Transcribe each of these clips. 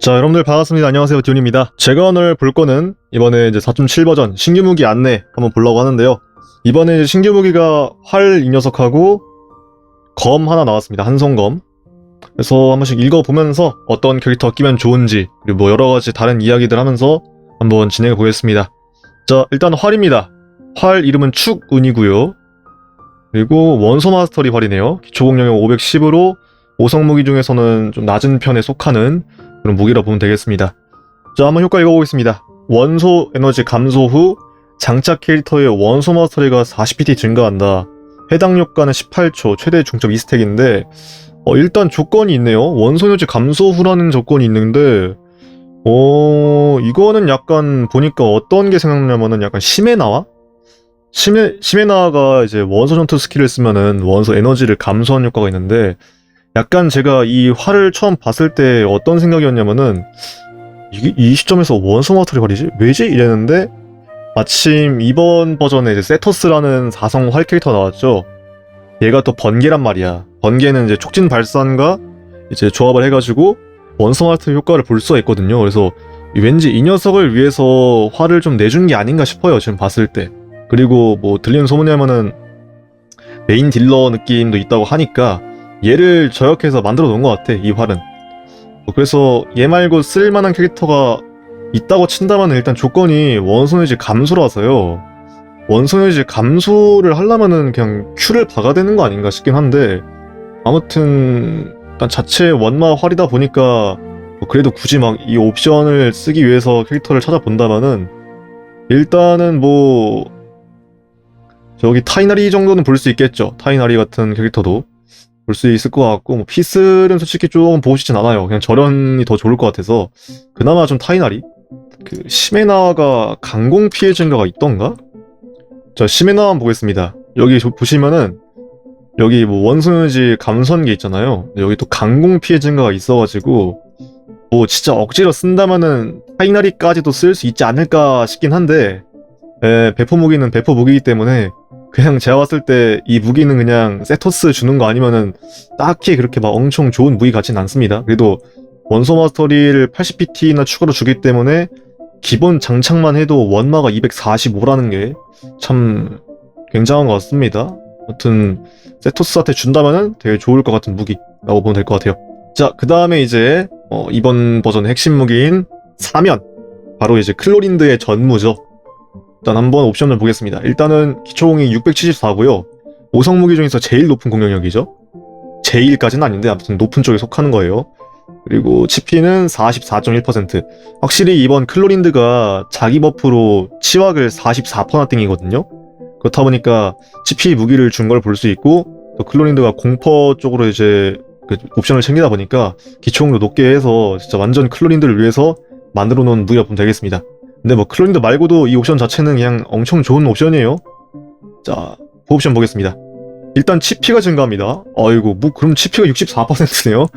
자, 여러분들 반갑습니다. 안녕하세요. 디온입니다. 제가 오늘 볼 거는 이번에 이제 4.7 버전 신규 무기 안내 한번 보려고 하는데요. 이번에 신규 무기가 활 이 녀석하고 검 하나 나왔습니다. 한성검. 그래서 한 번씩 읽어보면서 어떤 캐릭터 끼면 좋은지 그리고 뭐 여러 가지 다른 이야기들 하면서 한번 진행해 보겠습니다. 자, 일단 활입니다. 활 이름은 축운이고요. 그리고 원소 마스터리 활이네요. 기초 공격력 510으로 5성 무기 중에서는 좀 낮은 편에 속하는 그런 무기라 보면 되겠습니다. 자, 한번 효과 읽어보겠습니다. 원소 에너지 감소 후 장착 캐릭터의 원소 마스터리가 40PT 증가한다. 해당 효과는 18초, 최대 중점 2스택인데, 어, 일단 조건이 있네요. 원소 에너지 감소 후라는 조건이 있는데, 어, 이거는 약간 보니까 어떤 게 생각나냐면은 약간 시메나와? 시메, 시메나가 이제 원소 전투 스킬을 쓰면은 원소 에너지를 감소하는 효과가 있는데, 약간 제가 이 활을 처음 봤을 때 어떤 생각이었냐면은 이게 이 시점에서 원소 마스터리 활이지? 왜지? 이랬는데 마침 이번 버전에 이제 세토스라는 4성 활 캐릭터 나왔죠. 얘가 또 번개란 말이야. 번개는 이제 촉진 발산과 이제 조합을 해가지고 원소 마스터리 효과를 볼 수가 있거든요. 그래서 왠지 이 녀석을 위해서 활을 좀 내준 게 아닌가 싶어요. 지금 봤을 때. 그리고 뭐 들리는 소문이 하면은 메인 딜러 느낌도 있다고 하니까 얘를 저역해서 만들어 놓은 것 같아 이 활은. 뭐 그래서 얘 말고 쓸만한 캐릭터가 있다고 친다면 일단 조건이 원소유지 감소라서요. 원소유지 감소를 하려면은 그냥 Q를 박아야 되는 거 아닌가 싶긴 한데 아무튼 일단 자체 원마 활이다 보니까 뭐 그래도 굳이 막 이 옵션을 쓰기 위해서 캐릭터를 찾아본다면은 일단은 뭐 저기 타이나리 정도는 볼 수 있겠죠. 타이나리 같은 캐릭터도 볼 수 있을 것 같고 뭐 피슬은 솔직히 조금 보고 싶진 않아요. 그냥 저련이 더 좋을 것 같아서 그나마 좀 타이나리 그 시메나가 강공 피해 증가가 있던가? 자 시메나 한번 보겠습니다. 여기 저- 보시면은 여기 뭐 원소유지 감선기 있잖아요. 여기 또 강공 피해 증가가 있어가지고 뭐 진짜 억지로 쓴다면은 타이나리까지도 쓸 수 있지 않을까 싶긴 한데 에, 배포 무기는 배포 무기이기 때문에 그냥 제가 봤을 때 이 무기는 그냥 세토스 주는 거 아니면은 딱히 그렇게 막 엄청 좋은 무기 같진 않습니다. 그래도 원소 마스터리를 80PT나 추가로 주기 때문에 기본 장착만 해도 원마가 245라는 게 참 굉장한 것 같습니다. 아무튼 세토스한테 준다면은 되게 좋을 것 같은 무기라고 보면 될 것 같아요. 자, 그 다음에 이제 어, 이번 버전의 핵심 무기인 사면 바로 이제 클로린드의 전무죠. 일단 한번 옵션을 보겠습니다. 일단은 기초공이 674고요. 5성 무기 중에서 제일 높은 공격력이죠. 제일까지는 아닌데 아무튼 높은 쪽에 속하는 거예요. 그리고 치피는 44.1%. 확실히 이번 클로린드가 자기 버프로 치확을 44%나 땡이거든요. 그렇다 보니까 치피 무기를 준 걸 볼 수 있고 또 클로린드가 공퍼 쪽으로 이제 그 옵션을 챙기다 보니까 기초공도 높게 해서 진짜 완전 클로린드를 위해서 만들어 놓은 보면 되겠습니다. 근데 뭐 클로린드 말고도 이 옵션 자체는 그냥 엄청 좋은 옵션이에요. 자, 그 옵션 보겠습니다. 일단 치피가 증가합니다. 아이고, 뭐 그럼 치피가 64%네요.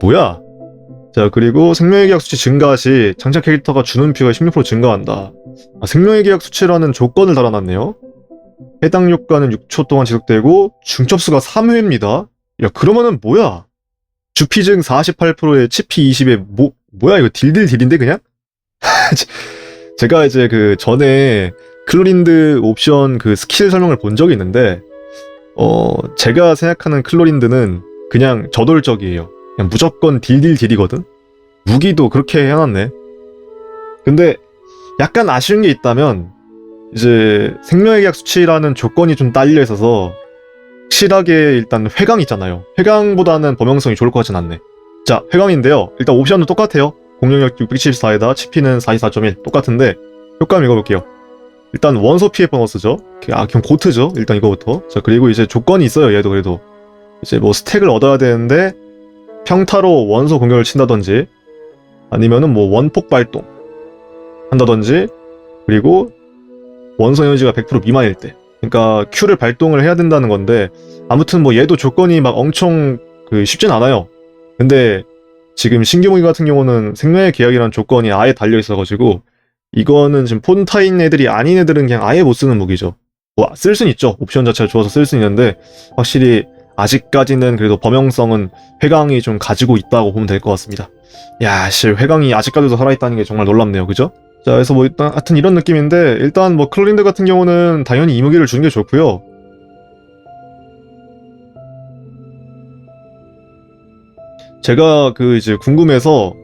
뭐야? 자, 그리고 생명의 계약 수치 증가 시 장착 캐릭터가 주는 피가 16% 증가한다. 아, 생명의 계약 수치라는 조건을 달아놨네요. 해당 효과는 6초 동안 지속되고 중첩수가 3회입니다. 야, 그러면은 뭐야? 주피 증 48%에 치피 20에 뭐 뭐야 이거 딜딜 딜인데 그냥? 제가 이제 그 전에 클로린드 옵션 그 스킬 설명을 본 적이 있는데 어 제가 생각하는 클로린드는 그냥 저돌적이에요. 그냥 무조건 딜딜 딜이거든. 무기도 그렇게 해놨네. 근데 약간 아쉬운 게 있다면 이제 생명의 계약 수치라는 조건이 좀 딸려 있어서 확실하게 일단 회강 있잖아요. 회강보다는 범용성이 좋을 것 같진 않네. 자, 회강인데요. 일단 옵션은 똑같아요. 공격력 674에다 치피는 44.1 똑같은데 효과 한번 읽어볼게요. 일단 원소 피해 보너스죠. 아 그냥 고트죠. 일단 이거부터. 자 그리고 이제 조건이 있어요. 얘도 그래도 이제 뭐 스택을 얻어야 되는데 평타로 원소 공격을 친다든지 아니면은 뭐 원폭 발동 한다든지 그리고 원소 에너지가 100% 미만일 때 그러니까 Q를 발동을 해야 된다는 건데 아무튼 뭐 얘도 조건이 막 엄청 그 쉽진 않아요. 근데 지금 신규 무기 같은 경우는 생명의 계약이라는 조건이 아예 달려 있어가지고 이거는 지금 폰타인 애들이 아닌 애들은 그냥 아예 못 쓰는 무기죠. 뭐쓸 수는 있죠. 옵션 자체가 좋아서 쓸 수 있는데 확실히 아직까지는 그래도 범용성은 회강이 좀 가지고 있다고 보면 될 것 같습니다. 야, 씨, 회강이 아직까지도 살아있다는 게 정말 놀랍네요. 그죠? 자, 그래서 뭐 일단 하여튼 이런 느낌인데 일단 뭐 클로린드 같은 경우는 당연히 이 무기를 주는 게 좋고요. 제가 그 이제 궁금해서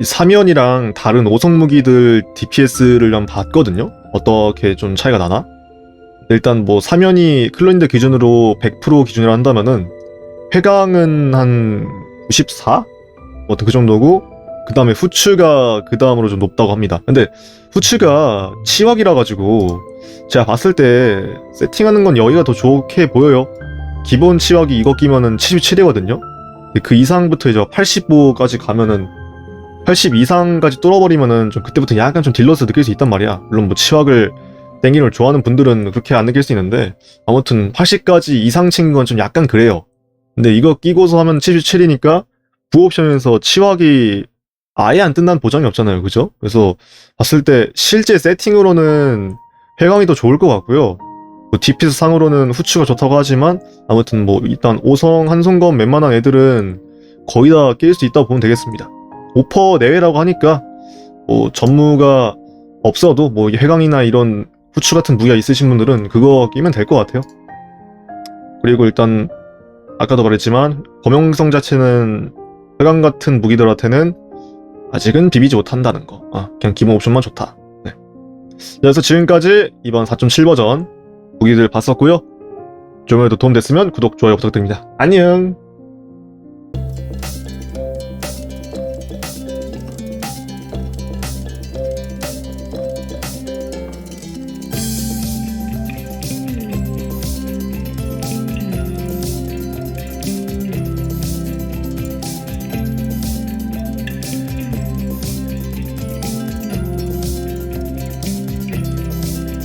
이 사면이랑 다른 오성 무기들 DPS를 한번 봤거든요. 어떻게 좀 차이가 나나? 일단 뭐 사면이 클로린드 기준으로 100% 기준으로 한다면은 회강은 한 94? 뭐그 정도고 그 다음에 후추가 그 다음으로 좀 높다고 합니다. 근데 후추가 치wak이라 가지고 제가 봤을 때 세팅하는 건 여기가 더 좋게 보여요. 기본 치wak이 이거 끼면은 77이거든요. 그 이상부터 이제 85까지 가면은 80 이상까지 뚫어버리면은 좀 그때부터 약간 좀 딜러스 느낄 수 있단 말이야. 물론 뭐 땡기는 걸 좋아하는 분들은 그렇게 안 느낄 수 있는데 아무튼 80까지 이상 친 건 좀 약간 그래요. 근데 이거 끼고서 하면 77이니까 부옵션에서 치wak이 아예 안 뜬다는 보장이 없잖아요. 그죠? 그래서 봤을 때 실제 세팅으로는 해강이 더 좋을 것 같고요. 뭐 DPS 상으로는 후추가 좋다고 하지만 아무튼 뭐 일단 오성 한성검 웬만한 애들은 거의 다낄수 있다고 보면 되겠습니다. 5% 내외라고 하니까 뭐 전무가 없어도 뭐 해강이나 이런 후추 같은 무기가 있으신 분들은 그거 끼면 될 것 같아요. 그리고 일단 아까도 말했지만 범용성 자체는 해강 같은 무기들한테는 아직은 비비지 못한다는 거. 아, 그냥 기본 옵션만 좋다. 네. 그래서 지금까지 이번 4.7 버전 무기들 봤었고요. 좀에도 도움됐으면 구독, 좋아요 부탁드립니다. 안녕!